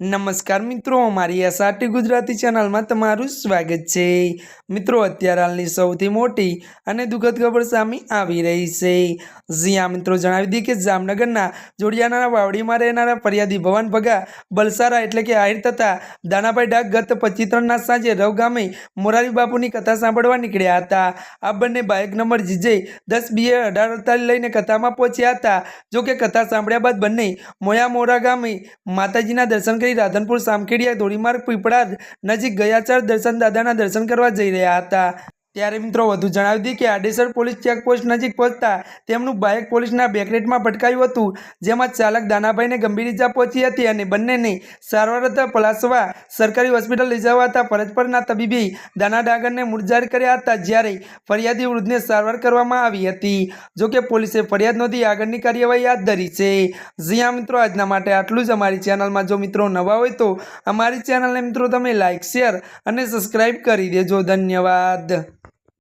નમસ્કાર મિત્રો, અમારી એસઆરટી ગુજરાતી ચેનલમાં તમારું સ્વાગત છે. મિત્રો, અત્યારે હાલની સૌથી મોટી અને દુઃખદ ખબર સામે આવી રહી છે. જ્યાં મિત્રો, જણાવી દઈએ કે જામનગરના જોડિયાના વાવડીમાં રહેનારા ફરિયાદી ભવન ભગા બલસારા એટલે કે આહિર તથા દાનાભાઈ ડાક ગત પચીસ સાંજે રવ ગામે મોરારી બાપુની કથા સાંભળવા નીકળ્યા હતા. આ બંને બાઇક નંબર જીજે દસ બીએ અઢાર અડતાલીસ લઈને કથામાં પહોંચ્યા હતા. જોકે કથા સાંભળ્યા બાદ બંને મોયા મોરા ગામે માતાજીના દર્શન કરી રાધનપુર સામખેડિયા ધોળીમાર્ગ પીપળા નજીક ગયાચાર દર્શન દાદાના દર્શન કરવા જઈ રહ્યા હતા. ત્યારે મિત્રો વધુ જણાવી દઈએ કે આડેસર પોલીસ ચેકપોસ્ટ નજીક પહોંચતા તેમનું બાઇક પોલીસના બેકરેટમાં ભટકાયું હતું, જેમાં ચાલક દાનાભાઈને ગંભીર ઇજા પહોંચી હતી અને બંનેને સારવાર હતા પલાસવા સરકારી હોસ્પિટલ લઈ જવાતા ફરજ પરના તબીબે દાના ડાગરને મુરજાર કર્યા હતા, જ્યારે ફરિયાદી વૃદ્ધને સારવાર કરવામાં આવી હતી. જોકે પોલીસે ફરિયાદ નોંધી આગળની કાર્યવાહી હાથ ધરી છે. જ્યાં મિત્રો, આજના માટે આટલું જ. અમારી ચેનલમાં જો મિત્રો નવા હોય તો અમારી ચેનલને મિત્રો તમે લાઇક શેર અને સબસ્ક્રાઈબ કરી દેજો. ધન્યવાદ.